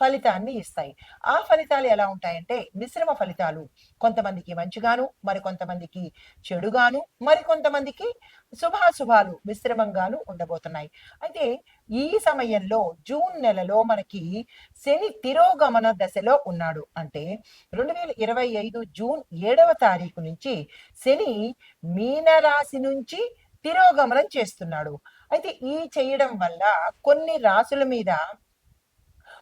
ఫలితాన్ని ఇస్తాయి. ఆ ఫలితాలు ఎలా ఉంటాయంటే మిశ్రమ ఫలితాలు. కొంతమందికి మంచిగాను మరి కొంతమందికి చెడుగాను మరికొంతమందికి శుభాశుభాలు మిశ్రమంగాను ఉండబోతున్నాయి. అయితే ఈ సమయంలో జూన్ నెలలో మనకి శని తిరోగమన దశలో ఉన్నాడు. అంటే రెండు వేల ఇరవై ఐదు జూన్ ఏడవ తారీఖు నుంచి శని మీనరాశి నుంచి తిరోగమనం చేస్తున్నాడు. అయితే ఈ చేయడం వల్ల కొన్ని రాసుల మీద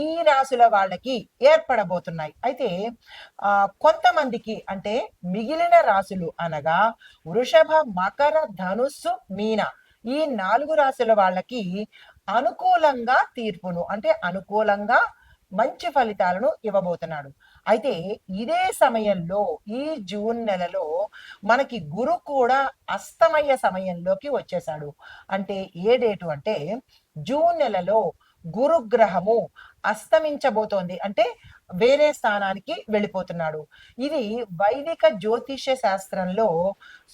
ఈ రాశుల వాళ్ళకి ఏర్పడబోతున్నాయి. అయితే ఆ కొంతమందికి అంటే మిగిలిన రాశులు అనగా వృషభ మకర ధనుస్సు మీన ఈ నాలుగు రాశుల వాళ్ళకి అనుకూలంగా తీర్పును అంటే అనుకూలంగా మంచి ఫలితాలను ఇవ్వబోతున్నాడు. అయితే ఇదే సమయంలో ఈ జూన్ నెలలో మనకి గురు కూడా అస్తమయ సమయంలోకి వచ్చేసాడు అంటే ఏ డేటు అంటే జూన్ నెలలో గురుగ్రహము అస్తమించబోతోంది. అంటే వేరే స్థానానికి వెళ్ళిపోతున్నాడు. ఇది వైదిక జ్యోతిష శాస్త్రంలో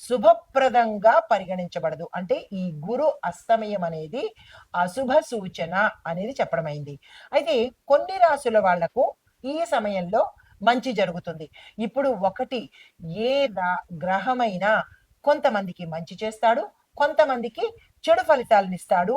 శుభప్రదంగా పరిగణించబడదు. అంటే ఈ గురు అస్తమయం అనేది అశుభ సూచన అనేది చెప్పడమైంది. అయితే కొన్ని రాసుల వాళ్ళకు ఈ సమయంలో మంచి జరుగుతుంది. ఇప్పుడు ఒకటి ఏ గ్రహమైనా కొంతమందికి మంచి చేస్తాడు కొంతమందికి చెడు ఫలితాలను ఇస్తాడు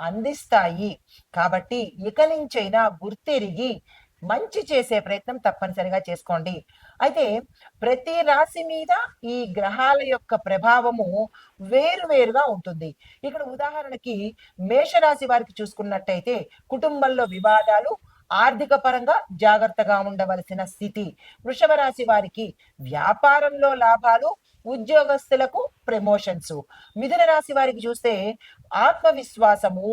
అందిస్తాయి. కాబట్టి ఇక నుంచైనా గుర్తెరిగి మంచి చేసే ప్రయత్నం తప్పనిసరిగా చేసుకోండి. అయితే ప్రతి రాశి మీద ఈ గ్రహాల యొక్క ప్రభావము వేరువేరుగా ఉంటుంది. ఇక్కడ ఉదాహరణకి మేషరాశి వారికి చూసుకున్నట్టయితే కుటుంబంలో వివాదాలు ఆర్థిక పరంగా జాగ్రత్తగా ఉండవలసిన స్థితి. వృషభ రాశి వారికి వ్యాపారంలో లాభాలు ఉద్యోగస్తులకు ప్రమోషన్స్. మిథున రాశి వారికి చూస్తే ఆత్మవిశ్వాసము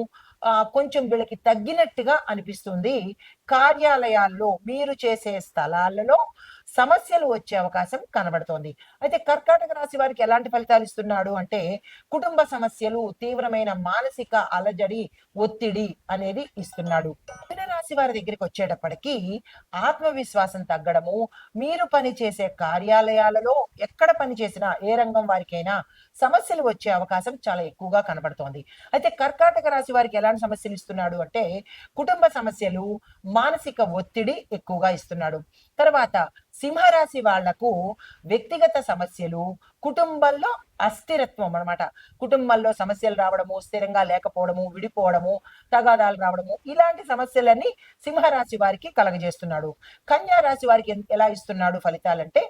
కొంచెం వీళ్ళకి తగ్గినట్టుగా అనిపిస్తుంది. కార్యాలయాల్లో మీరు చేసే స్థలాలలో సమస్యలు వచ్చే అవకాశం కనబడుతోంది. అయితే కర్కాటక రాశి వారికి ఎలాంటి ఫలితాలు ఇస్తున్నాడు అంటే కుటుంబ సమస్యలు తీవ్రమైన మానసిక అలజడి ఒత్తిడి అనేది ఇస్తున్నాడు. రాశి వారి దగ్గరికి వచ్చేటప్పటికి ఆత్మవిశ్వాసం తగ్గడము మీరు పని చేసే కార్యాలయాలలో ఎక్కడ పని చేసినా ఏ రంగం వారికైనా సమస్యలు వచ్చే అవకాశం చాలా ఎక్కువగా కనబడుతోంది. అయితే కర్కాటక రాశి వారికి ఎలాంటి సమస్యలు ఇస్తున్నాడు అంటే కుటుంబ సమస్యలు మానసిక ఒత్తిడి ఎక్కువగా ఇస్తున్నాడు. తర్వాత సింహరాశి వాళ్ళకు వ్యక్తిగత సమస్యలు కుటుంబంలో అస్థిరత్వం అన్నమాట. కుటుంబంలో సమస్యలు రావడము స్థిరంగా లేకపోవడము విడిపోవడము తగాదాలు రావడము ఇలాంటి సమస్యలన్నీ సింహరాశి వారికి కలగజేస్తున్నాడు. కన్యా రాశి వారికి ఎలా ఇస్తున్నాడు ఫలితాలంటే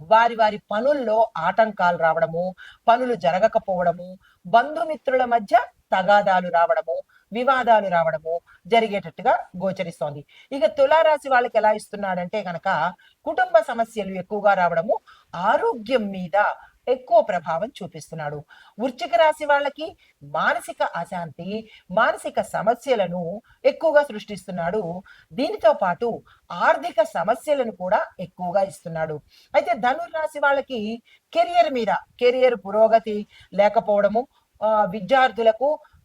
వారి వారి పనుల్లో ఆటంకాలు రావడము పనులు జరగకపోవడము బంధుమిత్రుల మధ్య తగాదాలు రావడము వివాదాలు రావడము జరిగేటట్టుగా గోచరిస్తోంది. ఇక తులారాశి వాళ్ళకి ఎలా ఇస్తున్నాడంటే కనుక కుటుంబ సమస్యలు ఎక్కువగా రావడము ఆరోగ్యం మీద ఎక్కువ ప్రభావం చూపిస్తున్నాడు. వృశ్చిక రాశి వాళ్ళకి మానసిక అశాంతి మానసిక సమస్యలను ఎక్కువగా సృష్టిస్తున్నాడు. దీనితో పాటు ఆర్థిక సమస్యలను కూడా ఎక్కువగా ఇస్తున్నాడు. అయితే ధనుర్రాశి వాళ్ళకి కెరియర్ మీద కెరియర్ పురోగతి లేకపోవడము విద్యార్థులకు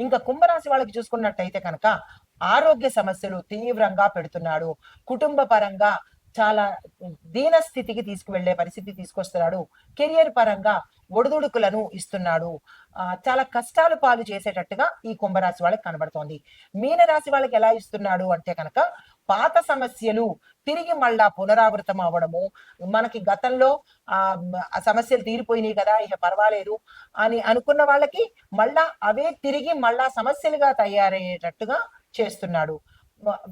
ఇంకా కుంభరాశి వాళ్ళకి చూసుకున్నట్టయితే కనుక ఆరోగ్య సమస్యలు తీవ్రంగా పెడుతున్నాడు. కుటుంబ పరంగా చాలా దీన స్థితికి తీసుకువెళ్ళే పరిస్థితి తీసుకొస్తున్నాడు. కెరియర్ పరంగా ఒడిదుడుకులను ఇస్తున్నాడు. ఆ, చాలా కష్టాలు పాలు చేసేటట్టుగా ఈ కుంభరాశి వాళ్ళకి కనబడుతోంది. మీనరాశి వాళ్ళకి ఎలా ఇస్తున్నాడు అంటే కనుక పాత సమస్యలు తిరిగి మళ్ళా పునరావృతం అవ్వడము. మనకి గతంలో ఆ సమస్యలు తీరిపోయినాయి కదా ఇక పర్వాలేదు అని అనుకున్న వాళ్ళకి మళ్ళా అవే తిరిగి మళ్ళా సమస్యలుగా తయారయ్యేటట్టుగా చేస్తున్నాడు.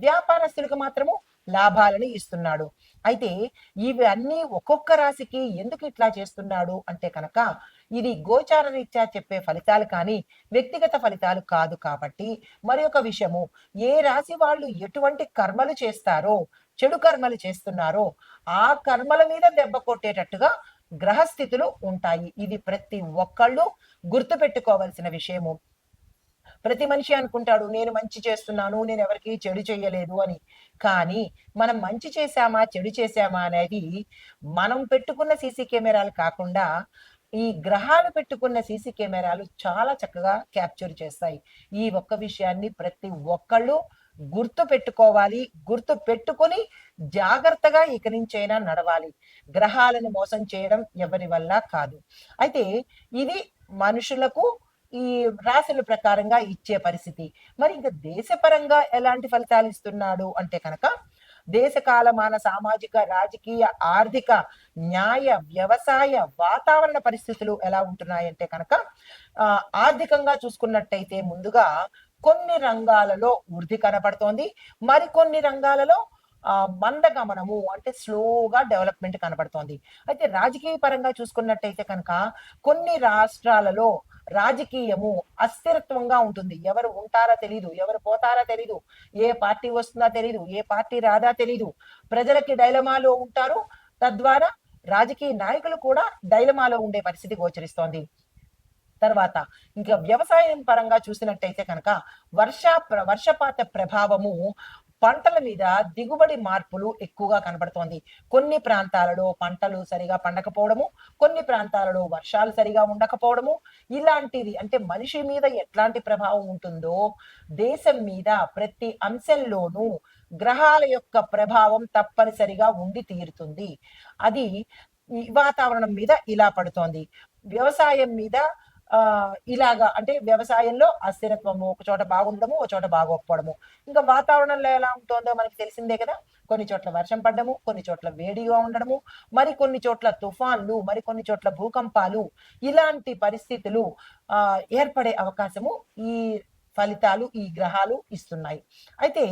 వ్యాపారస్తులకు మాత్రము లాభాలను ఇస్తున్నాడు. అయితే ఇవి అన్ని ఒక్కొక్క రాశికి ఎందుకు ఇట్లా చేస్తున్నాడు అంటే కనుక ఇది గోచార రీత్యా చెప్పే ఫలితాలు కానీ వ్యక్తిగత ఫలితాలు కాదు కాబట్టి. మరి ఒక విషయము ఏ రాశి వాళ్ళు ఎటువంటి కర్మలు చేస్తారో చెడు కర్మలు చేస్తున్నారో ఆ కర్మల మీద దెబ్బ కొట్టేటట్టుగా గ్రహస్థితులు ఉంటాయి. ఇది ప్రతి ఒక్కళ్ళు గుర్తుపెట్టుకోవాల్సిన విషయము. ప్రతి మనిషి అనుకుంటాడు నేను మంచి చేస్తున్నాను నేను ఎవరికి చెడు చేయలేదు అని. కానీ మనం మంచి చేశామా చెడు చేశామా అనేది మనం పెట్టుకున్న సీసీ కెమెరాలు కాకుండా ఈ గ్రహాలు పెట్టుకున్న సీసీ కెమెరాలు చాలా చక్కగా క్యాప్చర్ చేస్తాయి. ఈ ఒక్క విషయాన్ని ప్రతి ఒక్కళ్ళు గుర్తు పెట్టుకోవాలి. గుర్తు పెట్టుకొని జాగ్రత్తగా ఇక నుంచైనా నడవాలి. గ్రహాలను మోసం చేయడం ఎవరి వల్ల కాదు. అయితే ఇది మనుషులకు ఈ రాశుల ప్రకారంగా ఇచ్చే పరిస్థితి. మరి ఇంకా దేశపరంగా ఎలాంటి ఫలితాలు ఇస్తున్నాడు అంటే కనుక దేశ కాలమాన సామాజిక రాజకీయ ఆర్థిక న్యాయ వ్యవసాయ వాతావరణ పరిస్థితులు ఎలా ఉంటున్నాయంటే కనుక ఆ, ఆర్థికంగా చూసుకున్నట్టయితే ముందుగా కొన్ని రంగాలలో వృద్ధి కనపడుతోంది. మరికొన్ని రంగాలలో ఆ మందగమనము అంటే స్లోగా డెవలప్మెంట్ కనబడుతోంది అయితే రాజకీయ పరంగా చూసుకున్నట్టయితే కనుక కొన్ని రాష్ట్రాలలో రాజకీయము అస్థిరత్వంగా ఉంటుంది. ఎవరు ఉంటారా తెలీదు ఎవరు పోతారా తెలీదు ఏ పార్టీ వస్తుందా తెలీదు ఏ పార్టీ రాదా తెలీదు. ప్రజలకి డైలమాలో ఉంటారు. తద్వారా రాజకీయ నాయకులు కూడా డైలమాలో ఉండే పరిస్థితి గోచరిస్తోంది. తర్వాత ఇంకా వ్యవసాయం పరంగా చూసినట్టయితే కనుక వర్ష ప్ర- వర్షపాత ప్రభావము పంటల మీద దిగుబడి మార్పులు ఎక్కువగా కనబడుతోంది కొన్ని ప్రాంతాలలో పంటలు సరిగా పండకపోవడము కొన్ని ప్రాంతాలలో వర్షాలు సరిగా ఉండకపోవడము. ఇలాంటిది అంటే మనిషి మీద ఎట్లాంటి ప్రభావం ఉంటుందో దేశం మీద ప్రతి అంశంలోనూ గ్రహాల యొక్క ప్రభావం తప్పనిసరిగా ఉండి తీరుతుంది. అది వాతావరణం మీద ఇలా పడుతోంది. వ్యవసాయం మీద ఇలాగా అంటే వ్యవసాయంలో అస్థిరత్వము ఒక చోట బాగుండము ఒక చోట బాగోకపోవడము. ఇంకా వాతావరణంలో ఎలా ఉంటుందో మనకి తెలిసిందే కదా. కొన్ని చోట్ల వర్షం పడ్డము కొన్ని చోట్ల వేడిగా ఉండడము మరి కొన్ని చోట్ల తుఫాన్లు మరి కొన్ని చోట్ల భూకంపాలు ఇలాంటి పరిస్థితులు ఆ ఏర్పడే అవకాశము ఈ ఫలితాలు ఈ గ్రహాలు ఇస్తున్నాయి. అయితే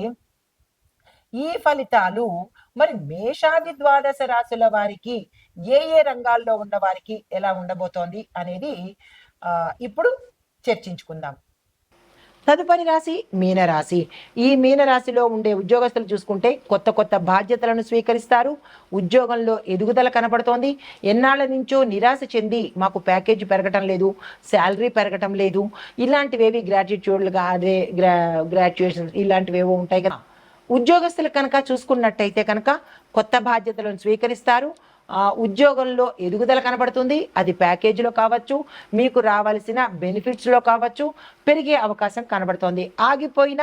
ఈ ఫలితాలు మరి మేషాది ద్వాదశ రాశుల వారికి ఏ ఏ రంగాల్లో ఉన్న వారికి ఎలా ఉండబోతోంది అనేది ఇప్పుడు చర్చించుకుందాం. తదుపరి రాశి మీనరాశి. ఈ మీనరాశిలో ఉండే ఉద్యోగస్తులు చూసుకుంటే కొత్త కొత్త బాధ్యతలను స్వీకరిస్తారు. ఉద్యోగంలో ఎదుగుదల కనపడుతోంది. ఎన్నాళ్ళ నుంచో నిరాశ చెంది మాకు ప్యాకేజ్ పెరగటం లేదు శాలరీ పెరగటం లేదు. ఇలాంటివేవి గ్రాడ్యుయేట్లుగా అదే గ్రా గ్రాడ్యుయేషన్ ఇలాంటివేవో ఉంటాయి కదా. ఉద్యోగస్తులు కనుక చూసుకున్నట్టయితే కనుక కొత్త బాధ్యతలను స్వీకరిస్తారు. ఉద్యోగంలో ఎదుగుదల కనబడుతుంది. అది ప్యాకేజీలో కావచ్చు మీకు రావాల్సిన బెనిఫిట్స్లో కావచ్చు పెరిగే అవకాశం కనబడుతోంది. ఆగిపోయిన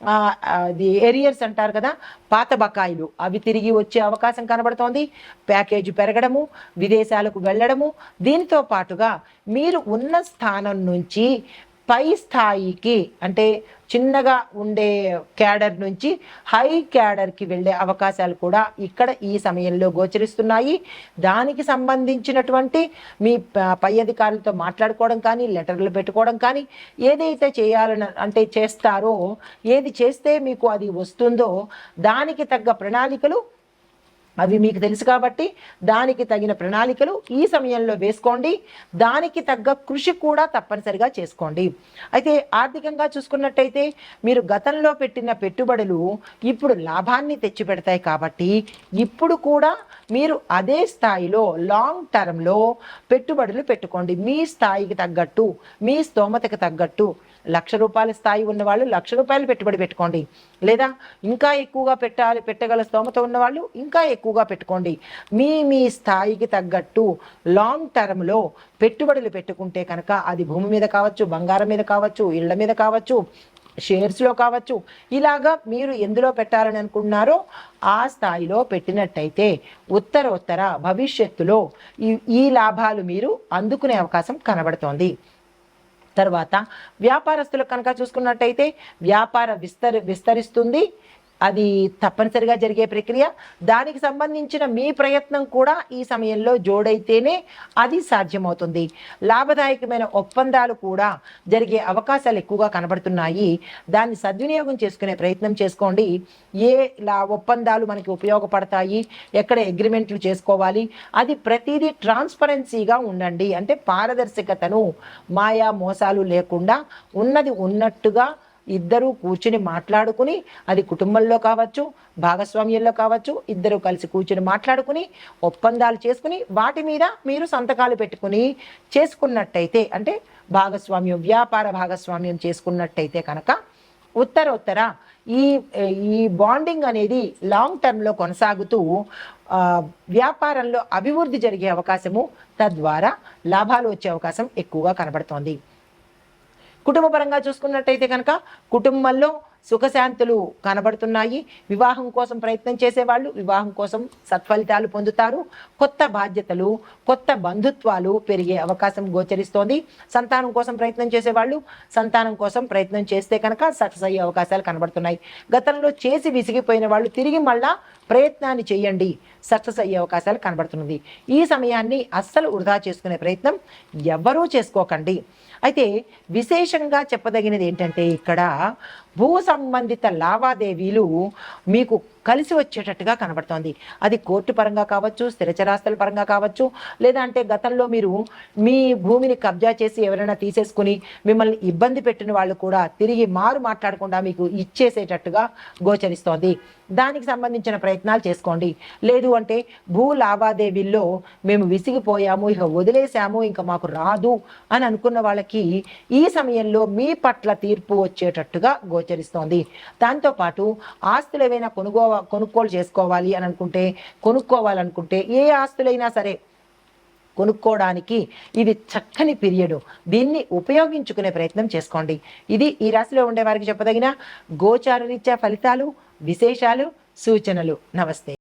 ఆ, అది ఏరియర్స్ అంటారు కదా పాత బకాయిలు అవి తిరిగి వచ్చే అవకాశం కనబడుతోంది. ప్యాకేజీ పెరగడము విదేశాలకు వెళ్ళడము దీనితో పాటుగా మీరు ఉన్న స్థానం నుంచి పై స్థాయికి అంటే చిన్నగా ఉండే క్యాడర్ నుంచి హై క్యాడర్కి వెళ్ళే అవకాశాలు కూడా ఇక్కడ ఈ సమయంలో గోచరిస్తున్నాయి. దానికి సంబంధించినటువంటి మీ పై అధికారులతో మాట్లాడుకోవడం కానీ లెటర్లు పెట్టుకోవడం కానీ ఏదైతే చేయాలని అంటే చేస్తారో ఏది చేస్తే మీకు అది వస్తుందో దానికి తగ్గ ప్రణాళికలు అవి మీకు తెలుసు కాబట్టి దానికి తగిన ప్రణాళికలు ఈ సమయంలో వేసుకోండి. దానికి తగ్గ కృషి కూడా తప్పనిసరిగా చేసుకోండి. అయితే ఆర్థికంగా చూసుకున్నట్టయితే మీరు గతంలో పెట్టిన పెట్టుబడులు ఇప్పుడు లాభాన్ని తెచ్చిపెడతాయి కాబట్టి ఇప్పుడు కూడా మీరు అదే స్థాయిలో లాంగ్ టర్మ్లో పెట్టుబడులు పెట్టుకోండి. మీ స్థాయికి తగ్గట్టు మీ స్తోమతకి తగ్గట్టు. లక్ష రూపాయల స్థాయి ఉన్నవాళ్ళు లక్ష రూపాయలు పెట్టుబడి పెట్టుకోండి. లేదా ఇంకా ఎక్కువగా పెట్టాలి పెట్టగల స్తోమత ఉన్నవాళ్ళు ఇంకా ఎక్కువ ఎక్కువగా పెట్టుకోండి. మీ మీ స్థాయికి తగ్గట్టు లాంగ్ టర్మ్లో పెట్టుబడులు పెట్టుకుంటే కనుక అది భూమి మీద కావచ్చు బంగారం మీద కావచ్చు ఇళ్ళ మీద కావచ్చు షేర్స్లో కావచ్చు ఇలాగా మీరు ఎందులో పెట్టాలని అనుకుంటున్నారో ఆ స్థాయిలో పెట్టినట్టయితే ఉత్తర ఉత్తర భవిష్యత్తులో ఈ ఈ లాభాలు మీరు అందుకునే అవకాశం కనబడుతోంది. తర్వాత వ్యాపారస్తులకు కనుక చూసుకున్నట్టయితే వ్యాపార విస్తరి విస్తరిస్తుంది. అది తప్పనిసరిగా జరిగే ప్రక్రియ. దానికి సంబంధించిన మీ ప్రయత్నం కూడా ఈ సమయంలో జోడైతేనే అది సాధ్యమవుతుంది. లాభదాయకమైన ఒప్పందాలు కూడా జరిగే అవకాశాలు ఎక్కువగా కనబడుతున్నాయి. దాన్ని సద్వినియోగం చేసుకునే ప్రయత్నం చేసుకోండి. ఏ లా ఒప్పందాలు మనకి ఉపయోగపడతాయి? ఎక్కడ అగ్రిమెంట్లు చేసుకోవాలి? అది ప్రతిదీ ట్రాన్స్పరెన్సీగా ఉండండి. అంటే పారదర్శకతను మాయా మోసాలు లేకుండా ఉన్నది ఉన్నట్టుగా ఇద్దరూ కూర్చుని మాట్లాడుకుని అది కుటుంబంలో కావచ్చు భాగస్వామ్యంలో కావచ్చు ఇద్దరు కలిసి కూర్చుని మాట్లాడుకుని ఒప్పందాలు చేసుకుని వాటి మీద మీరు సంతకాలు పెట్టుకుని చేసుకున్నట్టయితే అంటే భాగస్వామ్యం వ్యాపార భాగస్వామ్యం చేసుకున్నట్టయితే కనుక ఉత్తరోత్తర ఈ ఈ బాండింగ్ అనేది లాంగ్ టర్మ్లో కొనసాగుతూ వ్యాపారంలో అభివృద్ధి జరిగే అవకాశము తద్వారా లాభాలు వచ్చే అవకాశం ఎక్కువగా కనబడుతోంది. కుటుంబ పరంగా చూసుకున్నట్టయితే కనుక కుటుంబంలో సుఖశాంతులు కనబడుతున్నాయి. వివాహం కోసం ప్రయత్నం చేసేవాళ్ళు వివాహం కోసం సత్ఫలితాలు పొందుతారు. కొత్త బాధ్యతలు కొత్త బంధుత్వాలు పెరిగే అవకాశం గోచరిస్తోంది. సంతానం కోసం ప్రయత్నం చేసేవాళ్ళు సంతానం కోసం ప్రయత్నం చేస్తే కనుక సక్సెస్ అయ్యే అవకాశాలు కనబడుతున్నాయి. గతంలో చేసి విసిగిపోయిన వాళ్ళు తిరిగి మళ్ళా ప్రయత్నాన్ని చేయండి. సక్సెస్ అయ్యే అవకాశాలు కనబడుతున్నది. ఈ సమయాన్ని అస్సలు వృధా చేసుకునే ప్రయత్నం ఎవ్వరూ చేసుకోకండి. అయితే విశేషంగా చెప్పదగినది ఏంటంటే ఇక్కడ భూ సంబంధిత లావాదేవీలు మీకు కలిసి వచ్చేటట్టుగా కనబడుతోంది. అది కోర్టు పరంగా కావచ్చు స్థిరచరాస్తుల పరంగా కావచ్చు లేదా అంటే గతంలో మీరు మీ భూమిని కబ్జా చేసి ఎవరైనా తీసేసుకుని మిమ్మల్ని ఇబ్బంది పెట్టిన వాళ్ళు కూడా తిరిగి మారు మాట్లాడకుండా మీకు ఇచ్చేసేటట్టుగా గోచరిస్తోంది. దానికి సంబంధించిన ప్రయత్నాలు చేసుకోండి. లేదు అంటే భూ లావాదేవీల్లో మేము విసిగిపోయాము ఇక వదిలేసాము ఇంకా మాకు రాదు అని అనుకున్న వాళ్ళకి ఈ సమయంలో మీ పట్ల తీర్పు వచ్చేటట్టుగా గోచరిస్తోంది. దాంతోపాటు ఆస్తులు ఏవైనా కొనుగోలు కొనుగోలు చేసుకోవాలి అని అనుకుంటే కొనుక్కోవాలనుకుంటే ఏ ఆస్తులైనా సరే కొనుక్కోవడానికి ఇది చక్కని పీరియడ్ దీన్ని ఉపయోగించుకునే ప్రయత్నం చేసుకోండి. ఇది ఈ రాశిలో ఉండే వారికి చెప్పదగిన గోచార ఫలితాలు విశేషాలు సూచనలు. నమస్తే.